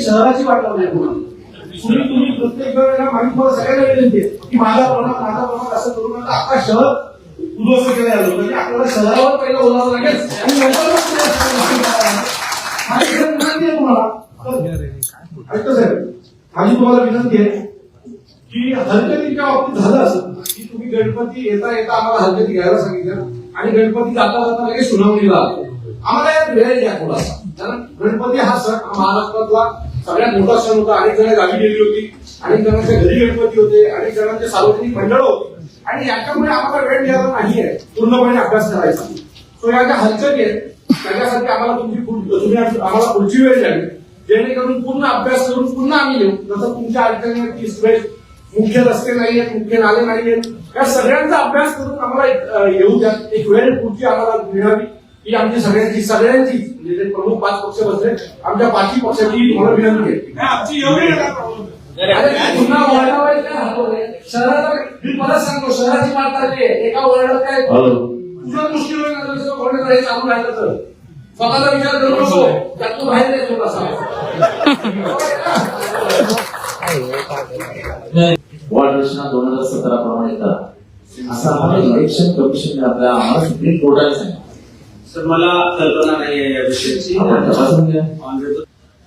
शहराची वाट लावली. तुम्ही तुम्ही प्रत्येक वेळेला माझी तुम्हाला सगळ्यांना विनंती आहे की माझा प्रभाग माझा प्रभाग असं करू नका अख्खा शहर उद्ध्वस्त केलं जातं म्हणजे आपल्याला शहरावर पहिलं बोलावं लागेल आणि नंतर विनंती आहे तुम्हाला ऐकतो साहेब माझी तुम्हाला विनंती आहे की हरकतीच्या बाबतीत झालं असं तुम्ही गणपती येता येता आम्हाला हरकती घ्यायला सांगितलं आणि गणपती जाता जाता लगेच सुनावणीला आलो. आम्हाला यात वेळ द्या थोडासा. कारण गणपती हा सण महाराष्ट्रातला सगळ्यात मोठा सण होता. अनेक जण गावी गेली होती अनेक जणांच्या घरी गणपती होते अनेक जणांचे सार्वजनिक मंडळ होते. आणि याच्यामुळे आम्हाला वेळ मिळाला नाहीये. पूर्णपणे अभ्यास करायचा. तो या ज्या हरकती आहेत त्याच्यासाठी आम्हाला तुमची तुम्ही आम्हाला पुढची वेळ द्यावी. जेणेकरून पूर्ण अभ्यास करून पुन्हा आम्ही येऊ. जसं तुमच्या अडचणी मुख्य रस्ते नाही आहेत मुख्य नाले नाही आहेत या सगळ्यांचा अभ्यास करून आम्हाला एक, येऊ द्या. एक वेळ पुढची आम्हाला मिळावी. ही आमची सगळ्यांची सगळ्यांची म्हणजे प्रमुख पाच पक्ष बसले आमच्या पाचही पक्षाची तुम्हाला विनंती आहे. आमची पुन्हा वळणावर काय मी परत सांगतो शहराची एका वळणात काय? तुझ्या दृष्टीने वळण हे चालू राहिलं तर. स्वतःचा विचार करू नको. त्यातून बाहेर येतो वॉर्ड रचना दोन हजार सतरा प्रमाणे करा असं आम्हाला इलेक्शन कमिशन आपल्या आम्हाला सुप्रीम कोर्टाने सांगितलं. सर मला कल्पना नाही आहे या विषयाची. आपण तपासून घ्या.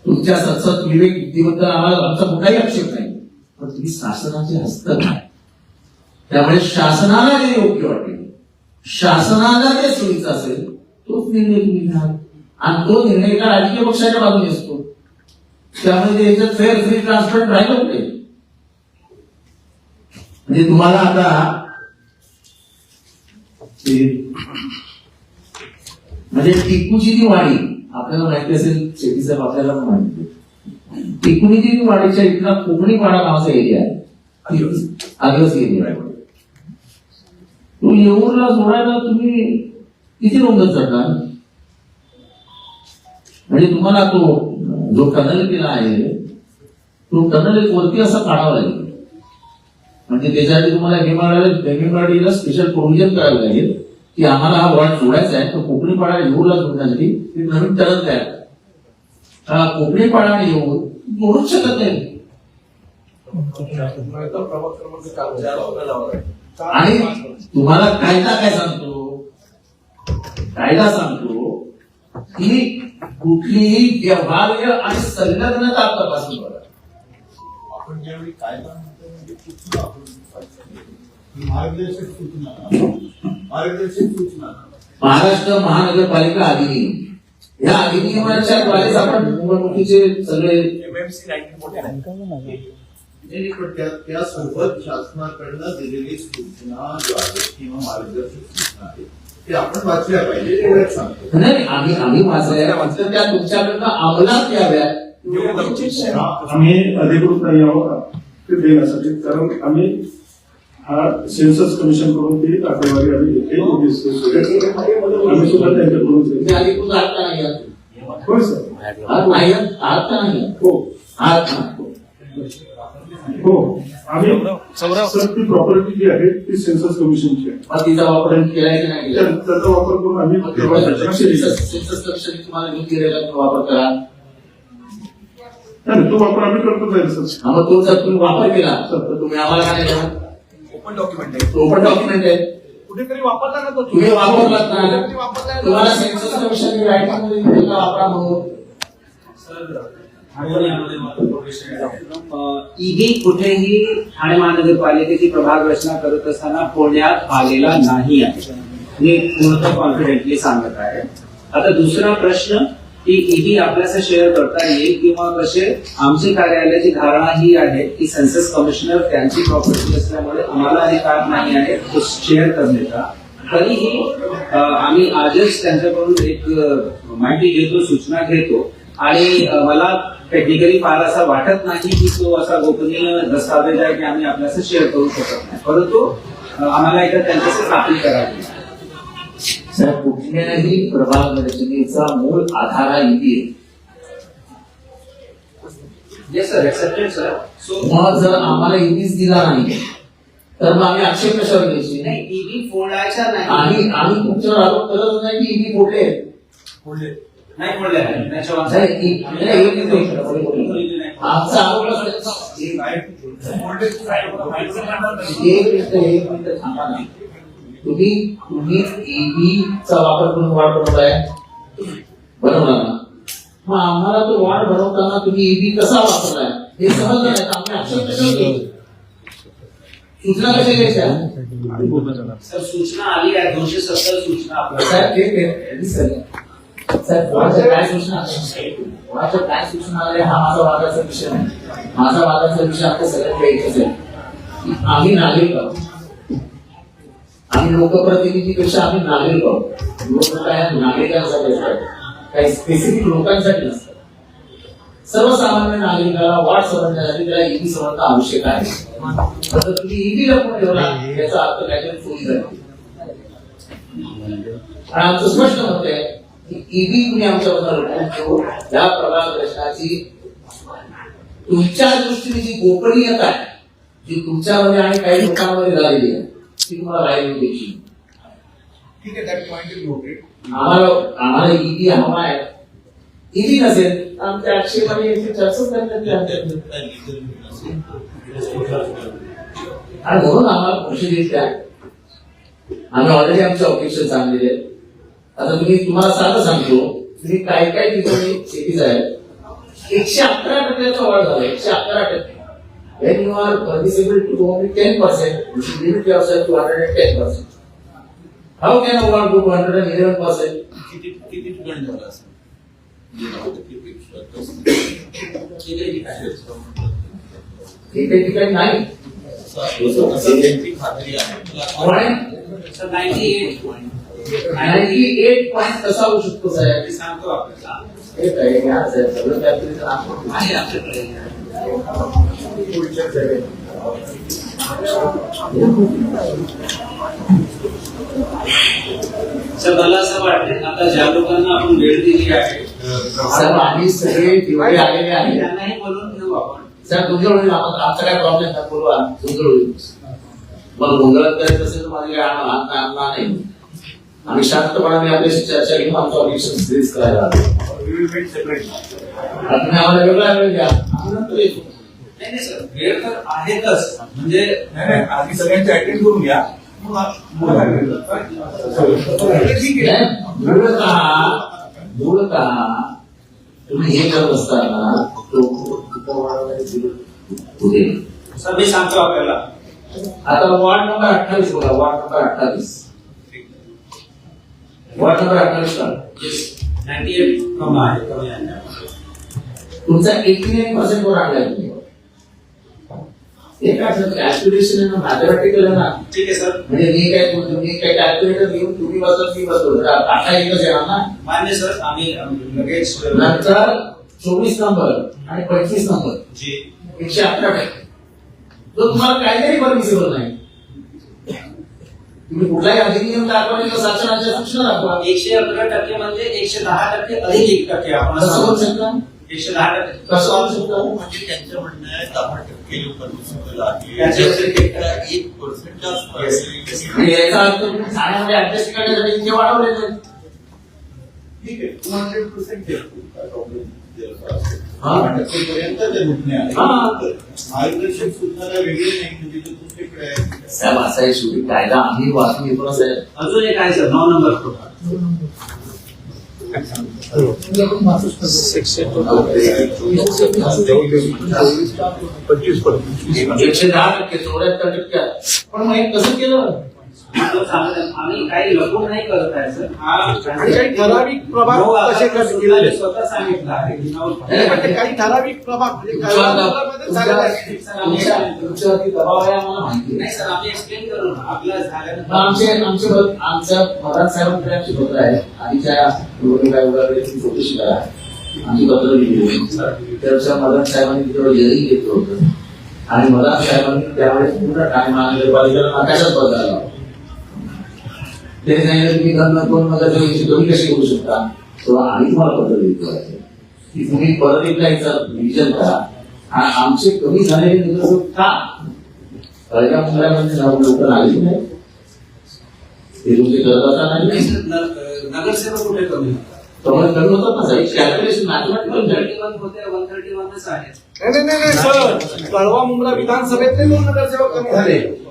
तुमच्या सतत विवेक बुद्धीबद्दल आम्हाला आमचा कुठलाही आक्षेप नाही. पण तुम्ही शासनाचे हस्तक आहे त्यामुळे शासनाला जे योग्य वाटेल शासनाला जे सोयीचा असेल तोच निर्णय तुम्ही घ्या आणि तो निर्णय एका राजकीय पक्षाच्या बाजूने असतो. त्यामुळे याच्यात फेअर फ्री ट्रान्सपरंट राहिलं कुठे? म्हणजे तुम्हाला आता म्हणजे टिकूची जी वाडी आपल्याला माहिती असेल शेती साहेब आपल्याला पण माहिती टिकूनी जी वाडीच्या इथला कोकणी पाडा नावाचा एरिया आहे. आदिवासी. एरिया आहे. तो येऊरला सोडायला तुम्ही किती नोंदत चढणार? म्हणजे तुम्हाला तो जो टनल केला आहे तो टनल एक वरती असा काढावा लागेल. म्हणजे त्याच्यासाठी तुम्हाला हेमाडा हेमाडीला स्पेशल प्रोव्हिजन करावं लागेल की आम्हाला हा वॉर्ड जोडायचा आहे तर कोकणी पाडा येऊला जोडण्यासाठी ते नवीन टनल तयार करा. हा कोकणी पाडा आणि येऊर जोडूच शकत नाही. आणि तुम्हाला कायदा काय सांगतो? कायदा सांगतो की कुठलीही व्यवहार्य आणि संलग्नता तपासून बघा. आपण ज्यावेळी कायदा मार्गदर्शक सूचना मार्गदर्शक सूचना महाराष्ट्र महानगरपालिका अधिनियम. या अधिनियमाच्या द्वारेच आपण निवडणुकीचे सगळे एमएमसी नाही, पण त्या त्या सोबत शासनाकडनं दिलेली सूचना किंवा मार्गदर्शक सूचना आहे ते आपण वाचल्या पाहिजे सांगतो. नाही आम्ही आम्ही वाचल्या वाचल्या त्या तुमच्याकडनं अंमलात याव्यात. आम्ही अधिकृत नाही आहोत. ते देण्यासाठी कारण आम्ही हा सेन्सस कमिशनकडून ती आकडेवारी आम्ही घेतली. ती discuss केली. आम्ही सुद्धा त्यांच्याकडून सर? हो? हो. आम्ही सर ती प्रॉपर्टी जी आहे ती सेन्सस कमिशनची आहे. तिचा वापर केलाय की नाही? त्याचा वापर करून आम्ही. सेन्सस सेन्सस कमिशन तुम्हाला घेऊन वापर करा. नाही, तो वापर आम्ही करतो जाईल सर. हा, मग तो जर तुम्ही वापर केला. तर तुम्ही आम्हाला काय नाही देणार? ओपन डॉक्युमेंट आहे. तो पण डॉक्युमेंट आहे. कुठेतरी वापरला ना तो. तुम्ही वापरलात ना. कुठेतरी वापरलाय ना. तुम्हाला सेन्सस कमिशन रायटिंगमध्ये दिलेला वापरा म्हणून. ईडी कुठेही ठाणे महानगरपालिकेची प्रभाग रचना करत असताना फोडण्यात आलेला नाही आहे. मी पूर्णतः कॉन्फिडेंटली सांगत आहे. आता दुसरा प्रश्न की ईडी आपल्याला शेअर करता येईल किंवा कसे आमची कार्यालयाची धारणा ही आहे की सेन्सस कमिशनर त्यांची प्रॉपर्टी असल्यामुळे आम्हाला अधिकार नाही आहे तो शेअर करण्याचा तरीही आम्ही आजच त्यांच्याकडून एक माहिती घेतो सूचना घेतो आणि मला टेक्निकली फार असा वाटत नाही की तो असा गोपनीय दस्तावेज आहे की आम्ही आपल्याला शेअर करू शकत नाही. परंतु आम्हाला एकदा त्यांच्याशी खात्री करावी साहेब कुठल्याही प्रभाग रचनेचा मूळ आधार सो मग जर आम्हाला इथेच दिला नाही तर मग आम्ही आक्षेप कशावर घ्यायची? नाही ईव्ही फोडायच्या नाही. आम्ही आम्ही तुमच्यावर आरोप करत नाही की ईव्ही फोडले. आहेत. नाही. आमचा आरोप एक मिनिट एक मिनिट थांबा तुम्ही तुम्ही ईव्ही चा वापर करून वाढ बनवलाय. बनवला ना? मग आम्हाला तो वाढ बनवताना तुम्ही ईव्ही कसा वापरलाय? हे समजलं नाही आम्ही घ्यायचे? सूचना कशा घ्यायच्या सर सूचना आली आहे दोनशे सत्तर सूचना आपल्याला साहेब कोणाच्या काय सूचना कोणाच्या काय सूचना आल्या हा माझा वादाचा विषय नाही. माझा वादाचा विषय आता सगळ्यांना एकच आहे. आम्ही नागरिक आहोत. आम्ही लोकप्रतिनिधीपेक्षा आम्ही नागरिक आहोत. लोक काय नागरिकांसाठी असतात. काही स्पेसिफिक लोकांसाठी नसतात. सर्वसामान्य नागरिकाला वाट समजण्यासाठी त्याला ईव्ही समजणं आवश्यक आहे. तर तुम्ही ईव्ही लपून ठेवला याचा अर्थ काहीतरी चोरी झाली. आणि आमचं स्पष्ट मत आहे की ईव्ही तुम्ही आमच्याबद्दल लपून ठेवू. या प्रभागरचनाची तुमच्या दृष्टीने जी गोपनीयता आहे जी तुमच्यामध्ये आणि काही लोकांमध्ये झालेली आहे ठीक आहे दॅट पॉइंट इज नोटेड आम्हाला आम्हाला हवा आहे. नसेल तर आमच्या आक्षेपाने याची चर्चा करण्यात येईल. आणि म्हणून आम्हाला द्या आम्ही ऑलरेडी आमचे ऑब्जेक्शन सांगलेले आहेत. आता तुम्ही तुम्हाला साधं सांगतो तुम्ही काय काय ठिकाणी शेतीच आहे? एकशे अकरा टक्क्याचा वाढ झाला एकशे अकरा टक्के. When you are permissible to go only 10%, you should limit yourself to 110%. How can a one go to 111%? किती किती ठिकाणी झालं असं एके ठिकाणी नाही खात्री आहे ninety eight point ninety eight point कसा होऊ शकतो साहेब सांगतो आपल्याला हे. सर मला असं वाटतं आता ज्या लोकांना आपण वेळ दिली आहे साहेब आम्ही सगळे तेवढे आलेले आहे. त्यांनाही बोलून घेऊ आपण. साहेब तुमच्या होईल आमचा काय प्रॉब्लेम बोलवा तुमचं होईल मग गोंधळात करायचं असेल तर माझे काय आणणार आणणार नाही. आम्ही शांतपणाने आपल्याशी चर्चा घेऊन आमचं ऑडिशन सिरीज करायला आलो. आता तुम्ही आम्हाला वेगळा वेळ द्या. आम्ही नंतर येतो. नाही नाही सर. वेळ तर आहेतच. म्हणजे नाही नाही आधी सगळ्यांचे अटेंड करून घ्या? ठीक आहे तुम्ही हे करत असताना मी सांगतो आपल्याला. आता वॉर्ड नंबर अठ्ठावीस बोला वॉर्ड नंबर अठ्ठावीस. नाईन्टी एट कमी आहे कमी आहे तुमचा एटी नाईन पर्सेंट वर आणलाय तुम्ही. हे काय कॅल्क्युलेशन ना मॅथमॅटिकल आहे ना? ठीक आहे सर म्हणजे मी काय तुम्ही काय कॅल्क्युलेटर घेऊन तुम्ही बसत मी बसतो. आता एकच येणार ना मान्य सर आम्ही आम्ही लगेच नंतर चोवीस नंबर आणि पंचवीस नंबर. जी. एकशे अकरा टक्के. तो तुम्हाला काहीतरी परमिसिबल नाही. तुम्ही कुठलाही अधिनियम दाखवा नाही तर शासनाच्या सूचना दाखवा. एकशे अकरा टक्के म्हणजे एकशे दहा टक्के अधिक एक टक्के. आपण कसं होऊ शकतं. एकशे दहा टक्के. कसं होऊ शकतं? म्हणजे त्यांचं म्हणणं आहे दहा टक्के व्यतिरिक्त एक पर्सेंट याचा अर्थ तुम्ही ठाण्यामध्ये ऍडजस्ट करण्यासाठी इतके वाढवलेले आहेत. ठीक आहे टू हंड्रेड पर्सेंट हा. पर्यंत ते रुग्ण आहे हा. मार्गदर्शक सूचना वेगळे नाही म्हणजे ते तुमच्याकडे आहे साहेब असा आहे शेवटी कायदा आम्ही वाचून येतो ना साहेब. अजून एक आहे सर नऊ नंबर एकशे दहा टक्के चौऱ्याहत्तर टक्के पण मग हे कसं केलं? आम्ही काही लपून नाही करत आहे सर. हा. आणि काही ठराविक प्रभाग नऊ आता कसे कर- सुद्धा केलेले? स्वतः सांगितलं आहे. की नऊ नाही, पण ते काही ठराविक प्रभाग म्हणजे तुमच्या- काही झालेले आहेत. तुमच्या- तुमच्यावरती दबाव आहे आम्हाला माहिती नाही. सर आम्ही एक्सप्लेन करू ना. आपल्या झाल्यानंतर मग आमचे आमचे बघ- आमच्या मराठ साहेबांकडे आमची पत्र आहे आधीच्या निवडणुका वगैरे ती चौकशी करा आमची पत्र लिहिली होती. त्याच्या मदन साहेबांनी तिकडे जरी घेतलं होतं. आणि मदान साहेबांनी त्यावेळेस पूर्ण टाइम महानगरपालिकेला नाकाशात बदलला. त्यांनी सांगितलं तुम्ही धन दोन नका तुम्ही कशी करू शकता? तो आम्ही तुम्हाला पत्र आहे. की तुम्ही परत एकदा याचा रिव्हिजन करा. आणि आमचे कमी झालेले निवडणूक का? पहिल्या मुंबईमध्ये लोक लागली नाही? ते तुमचे करत असताना नगरसेवक कुठे कमी होतात? ना साहेब कॅल्क्युलेशन मॅथमॅटिकल नाही नाही, नाही नाही सर. कळवा मुंब्रा विधानसभेतले दोन नगरसेवक कमी झाले.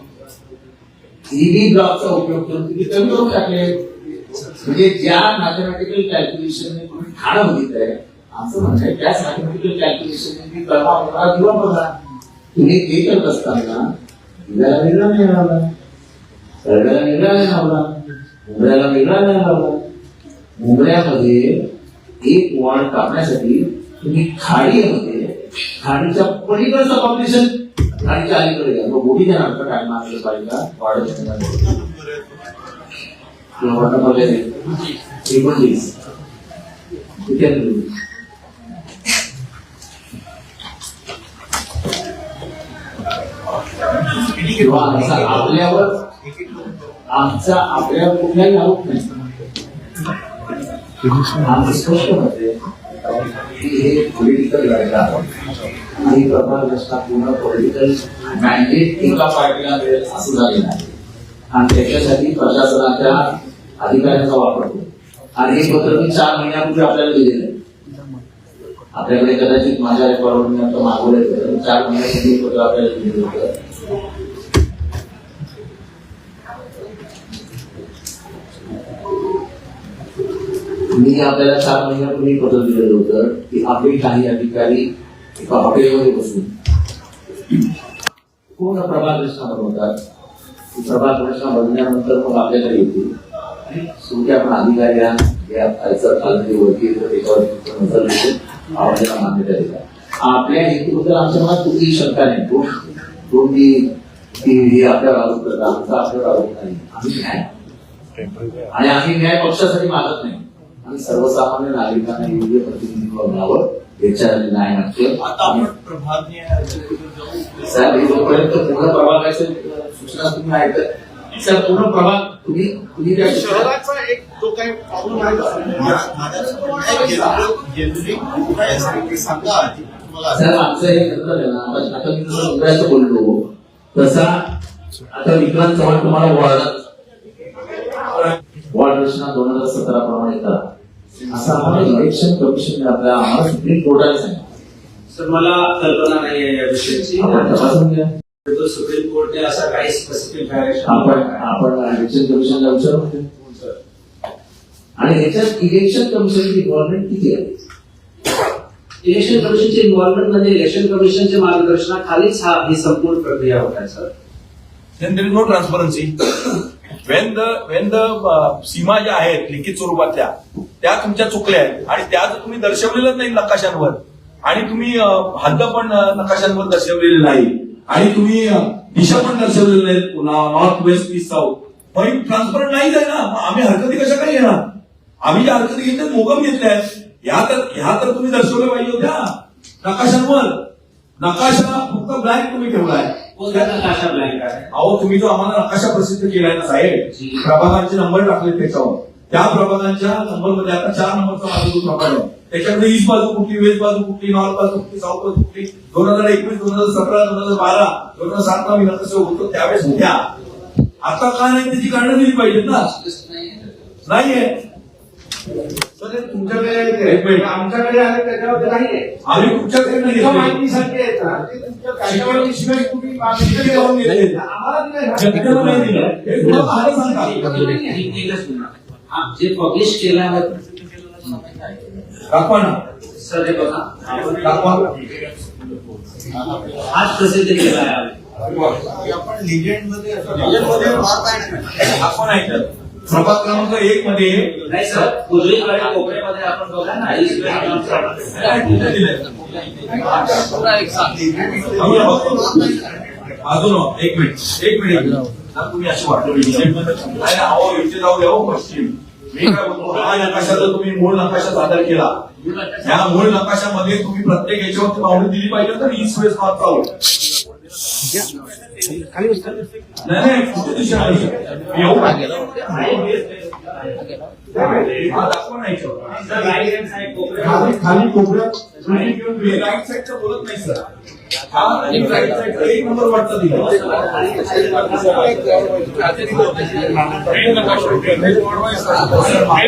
ईव्ही ब्लॉकचा उपयोग करून तुम्ही कमी करून टाकले. म्हणजे ज्या मॅथमॅटिकल कॅल्क्युलेशन तुम्ही ठाणं बघितलंय असं म्हणताय त्याच मॅथमॅटिकल कॅल्क्युलेशन तुम्ही कळवा मुंब्रा किंवा बघा तुम्ही ते करत असताना दिव्याला वेगळा नाही लावला. कळव्याला वेगळा नाही लावला. मुंबऱ्याला वेगळा नाही लावला. मुंबऱ्यामध्ये एक वॉर्ड कापण्यासाठी तुम्ही खाडीमध्ये खाडीच्या पलीकडचं पॉप्युलेशन खाडीच्या अलीकडे घ्या मग मोठी जण अर्थ काय मागलं वाढत किंवा एकोणतीस किंवा आमचा आपल्यावर आमचा आपल्यावर कुठलाही आरोप नाही. आमचं स्पष्ट मत आहे की हे पॉलिटिकल लढा काही प्रकार रचना पूर्ण पॉलिटिकल मॅन्डेट एका पार्टीला मिळेल असं झालेलं आहे आणि त्याच्यासाठी प्रशासनाच्या अधिकाऱ्यांचा वापर होतो. आणि हे पत्र मी चार महिन्यापूर्वी आपल्याला दिलेलं आहे. आपल्याकडे कदाचित माझ्या रेकॉर्डवर मी आता मागवलं होतं चार महिन्यापूर्वी पत्र आपल्याला दिलेलं होतं. मी आपल्याला चार महिन्यापूर्वी पत्र दिलेलं होतं की आपले काही अधिकारी एका बसून. पूर्ण प्रभाग रचना बनवतात ती प्रभाग रचना बनल्यानंतर मग आपल्याकडे येतील. शेवटी आपण अधिकारी तर त्याच्यावर आपल्याला मान्यता देतात आपल्या हेतूबद्दल आमच्या मनात कुठलीही शंका नाही. तो तो ती आपल्या ही आपल्यावर आरोप करतात आमचा आपल्यावर आरोप नाही. आम्ही न्याय. आणि आम्ही न्याय पक्षासाठी मागत नाही. आम्ही सर्वसामान्य नागरिकांना योग्य प्रतिनिधित्व मिळावं. आपण प्रभागीय जाऊ. साहेब जोपर्यंत पूर्ण प्रभागाचे सूचना तुम्ही ऐकत सर पूर्ण प्रभाग तुम्ही तुम्ही त्या शहराचा एक जो काही प्रॉब्लेम आहे सांगा आधी साहेब आमचं हे आहे ना आता आता मी जसं बोललो. तसा आता विक्रांत चव्हाण तुम्हाला वॉर्डात वॉर्ड रचना दोन हजार सतरा प्रमाणे करा असं आम्हाला इलेक्शन कमिशन आपल्या आम्हाला सुप्रीम कोर्टाने सांगितलं. सर मला कल्पना नाही आहे या विषयाची. आपण तपासून घ्या. तो सुप्रीम कोर्टने असा काही स्पेसिफिक डायरेक्शन आपण आपण इलेक्शन कमिशनला विचारून घ्या. आणि याच्यात इलेक्शन कमिशनची इन्व्हॉल्वमेंट किती आहे? इलेक्शन कमिशनचे इन्व्हॉल्वमेंट म्हणजे इलेक्शन कमिशनच्या मार्गदर्शनाखालीच हा ही संपूर्ण प्रक्रिया होत आहे sir. Then there is no transparency. When the when the uh, सीमा ज्या आहेत लिखित स्वरूपातल्या त्या तुमच्या चुकल्या आहेत. आणि त्या जर तुम्ही दर्शवलेलं नाही नकाशांवर आणि तुम्ही हद्द पण नकाशांवर दर्शवलेले नाही आणि तुम्ही दिशा पण दर्शवलेल्या नाहीत नॉर्थ वेस्ट ईस्ट साऊथ मग ट्रान्सपरंट नाहीच आहे ना आम्ही हरकती कशा काय घेणार? आम्ही ज्या हरकती घेतल्या मोगम घेतल्या आहेत ह्या तर ह्या तर तुम्ही दर्शवल्या पाहिजे होत्या. नकाशांवर. नकाशा फक्त ब्लँक तुम्ही ठेवलाय. कोणत्या नकाशा ब्लँक आहे? अहो तुम्ही जो आम्हाला नकाशा प्रसिद्ध केलाय ना साहेब. प्रभागांचे नंबर टाकले त्याच्यावर. त्या प्रभागांच्या नंबरमध्ये आता चार नंबरचा माझा जो प्रभाग आहे त्याच्यामध्ये ईस्ट बाजू कुठली वेस्ट बाजू कुठली नॉर्थ बाजू कुठली साऊथ बाजू कुठली दोन हजार एकवीस दोन हजार सतरा दोन हजार बारा दोन हजार सात ला मी नकाशा होतो त्यावेळेस होत्या आता का नाही त्याची कारणं दिली पाहिजेत ना नाहीये तर ते तुमच्याकडे. आमच्याकडे आहे त्याच्यावर नाहीये आम्ही कुठच्याकडे नाही तुमच्या घेतली. माहितीसाठी आहे ना, ते तुमच्या कायद्याशिवाय तुम्ही मागितलं शिवाय करून घेतले. आम्हाला दिलं जे पब्लिश केलं दाखवा ना. सर हे बघा. दाखवा. आज प्रसिद्ध केला आहे? आपण लिजेंडमध्ये. प्रभाग क्रमांक एक मध्ये. नाही सर पूर्वीकडे कोपऱ्यामध्ये आपण बघा ना अजून एक मिनिट एक मिनिट. तुम्ही अशी वाटलं जाऊ द्या हो पश्चिम. मी काय बोलतो? हा नकाशा जर तुम्ही मूळ नकाशा सादर केला. या मूळ नकाशामध्ये तुम्ही प्रत्येक याच्यावरती पावडी दिली पाहिजे तर ईस्ट वेळेस नॉर्थ चालू नाही नाही कुठे दिशा नाही. खाली कोपऱ्यात राईट साईडचं बोलत नाही सर एक नंबर वाटतं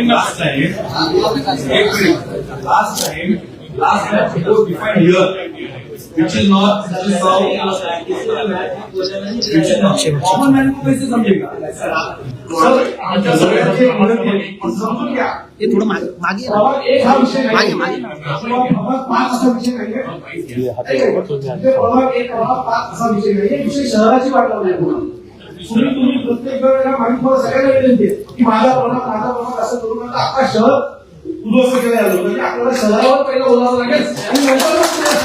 last time last time it which is not which is which is not common man को कैसे समझेगा समजून घ्या हे थोडं मागे मागे विषय नाही मागे, पाच असा विषय नाहीये पाच असा विषय नाहीये विषय शहराची वाट लावली तुम्ही तुम्ही प्रत्येक वेळेला माझी तुम्हाला सगळ्यांना विनंती आहे की माझा प्रभाग माझा प्रभाग असं करू नका अख्खा शहर उद्ध्वस्त केलं म्हणजे आपल्याला शहरावर पहिलं बोलावं लागेल आणि नंतर तुम्हाला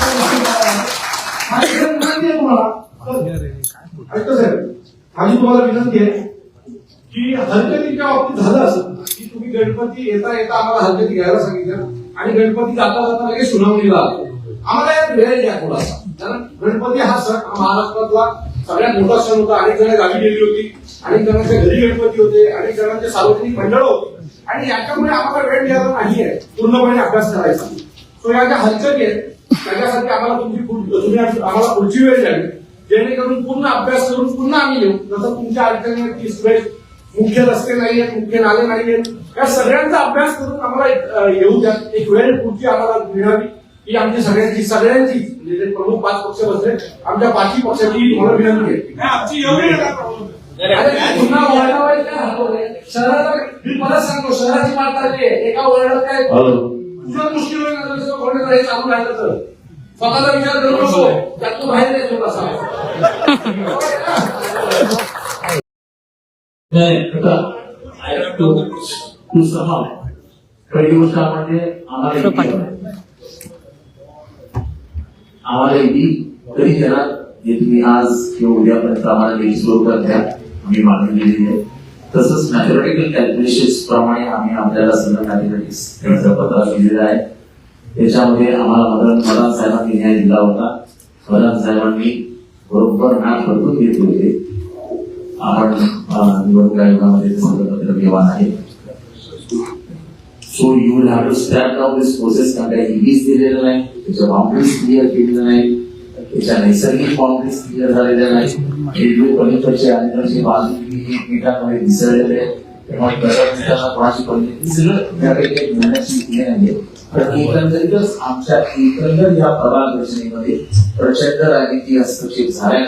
विनंती आहे तुम्हाला ऐकतो तुम्हाला विनंती आहे की हरकतीच्या बाबतीत झालं असं. की तुम्ही गणपती येता येता आम्हाला हरकती घ्यायला सांगितलं आणि गणपती जाता जाता लगेच सुनावणीला आलो. आम्हाला यात वेळ द्या थोडासा. कारण गणपती हा सण महाराष्ट्रातला सगळ्यात मोठा सण होता. अनेक जण गावी गेली होती. अनेक जणांच्या घरी गणपती होते. अनेक जणांचे सार्वजनिक मंडळ होते. आणि याच्यामुळे आम्हाला वेळ मिळाला नाहीये. पूर्णपणे अभ्यास करायचा. तो या ज्या हरकती आहेत त्याच्यासाठी आम्हाला तुमची तुम्ही आम्हाला पुढची वेळ द्यावी. जेणेकरून पूर्ण अभ्यास करून पुन्हा आम्ही येऊ. जसं तुमच्या अडचणी वेळेस मुख्य रस्ते नाहीयेत मुख्य नाले नाहीयेत. या सगळ्यांचा अभ्यास करून आम्हाला येऊ द्या. एक वेळ पुढची आम्हाला मिळावी. ही आमची सगळ्यांची सगळ्यांची म्हणजे जे प्रमुख पाच पक्ष बसले आमच्या पाचही पक्षाची मला विनंती आहे. पुन्हा काय? शहराला मी परत सांगतो शहराची मात आहे एका वर्णात काय? हॅलो तुझं मुश्किल हे चालू राहिलं तर. स्वतःचा विचार करू नको. त्यातून बाहेर येतो नाही आता ऐकतो तू सहा पहिली गोष्ट म्हणजे आम्हाला आहे. आम्हाला इथे कधी जरा जे तुम्ही आज किंवा उद्यापर्यंत आम्हाला लेखी स्वरूपात द्या आम्ही मागणी दिलेली आहे तसंच मॅथमॅटिकल कॅल्क्युलेशन्स प्रमाणे आम्ही आपल्याला सगळं मॅथमॅटिक्स त्यांचं पत्र दिलेलं आहे त्याच्यामध्ये आम्हाला मदन मदान साहेबांनी न्याय दिला होता मदान साहेबांनी बरोबर मॅथ बदलून घेत होते आपण निवडणूक आयोगामध्ये सगळं व्यवहार आहे. So you will have to start down this process कारण काही इंग्लिश दिलेलं नाही, त्याच्या बाउंड्रीज क्लिअर केलेल्या नाही, त्याच्या नैसर्गिक बाउंड्रीज क्लिअर झालेल्या नाही. जो पलीकडचे अलीकडचे बाजू एकमेकांमध्ये मिसळलेले आहेत. तेव्हा करत असताना कोणाची परिस्थिती सगळं त्यापैकी निर्णयाची आहे. प्रचंड राजकीय हस्तक्षेप झाल्या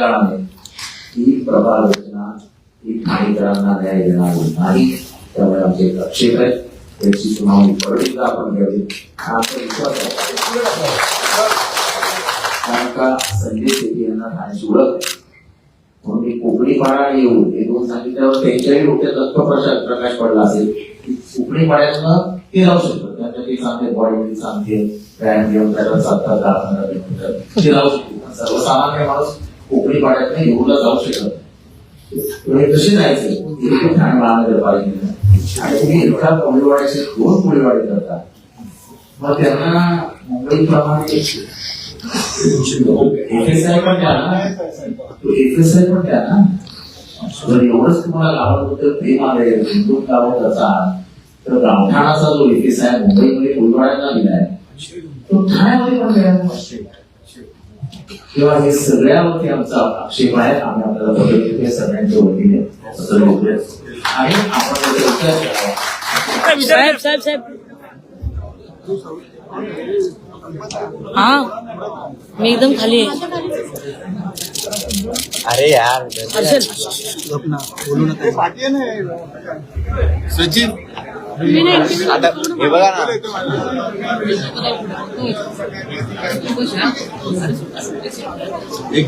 ठाणेकरांना न्याय देणार नाही त्यामुळे आमचे एक आक्षेप आहे त्याची सुनावणी परत आपण घ्यावी. आमचा विश्वास आहे. कारण का संजय शेट्टी यांना ठाण्याची ओळख म्हणून मी कोकणी पाडा येऊन हे दोन सांगितल्यावर त्यांच्याही डोक्यात लक्ष प्रकाश प्रकाश पडला असेल. कोकणी पाड्यातनं ते राहू शकतात. त्यांच्या ते सांगते बॉडी सांगते. व्यायाम घेऊन त्याला सात दहा पंधरा किलोमीटर ते राहू शकतो सर्वसामान्य माणूस कोकणी पाड्यातनं येऊला जाऊ शकत कसे जायचे ठाणे महानगरपालिकेने आणि तुम्ही एका कोळीवाड्याचे दोन कोळीवाडे करता मग त्यांना मुंबईप्रमाणे एफएसआय पण द्या ना एफएसआय पण द्या ना जर एवढंच तुम्हाला गावाबद्दल प्रेम आहे गुंतवणूक गावात असाल तर गावठाणाचा जो एफएसआय मुंबईमध्ये कोळीवाड्यांना दिलाय तो ठाण्यामध्ये पण द्या तेव्हा हे सगळ्यावरती आमचा आक्षेप आहे आम्ही आपल्याला सगळ्यांच्या वतीने असं बोलतोय आणि आपण साहेब साहेब साहेब. हा मी एकदम खाली आहे. अरे यार हर्षल. सचिन. आता हे बघा ना एक